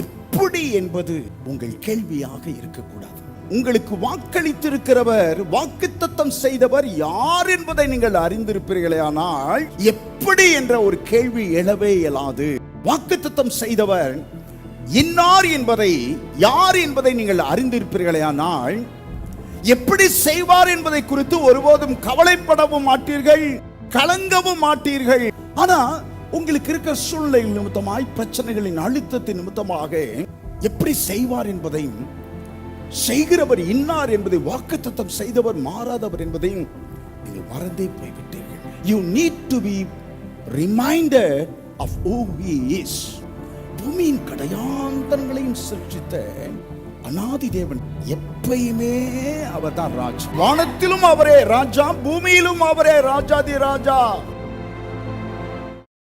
எப்படி என்பது உங்கள் கேள்வியாக இருக்கக்கூடாது. உங்களுக்கு வாக்களித்திருக்கிறவர் வாக்குத்தத்தம் செய்தவர் யார் என்பதை நீங்கள் அறிந்திருப்பீர்களே ஆனால் எப்படி என்ற ஒரு கேள்வி எழவே இயலாது. வாக்குத்தத்தம் செய்தவர் இன்னார் என்பதை யார் என்பதை நீங்கள் அறிந்திருப்பீர்களே ஆனால் எப்படி செய்வார் என்பதை குறித்து ஒருபோதும் கவலைப்படவும் மாட்டீர்கள் கலங்கவும் மாட்டீர்கள். ஆனா உங்களுக்கு இருக்கிற சூழ்நிலை நிமித்தமாய் பிரச்சனைகளின் அழுத்தத்தின் நிமித்தமாக எப்படி செய்வார் என்பதையும் செய்கிறவர் இன்னார் என்பதை வாக்குத்தத்தம் செய்தவர் மாறாதவர் என்பதையும் நீங்கள் மறந்தே போய்விட்டீர்கள். You need to be reminder of O is பூமியின் கடையாந்தரங்களையும் சிருஷ்டித்த அனாதி தேவன் எப்பயுமே அவர் தான் ராஜா. வானத்திலும் அவரே ராஜா பூமியிலும் அவரே ராஜாதி ராஜா.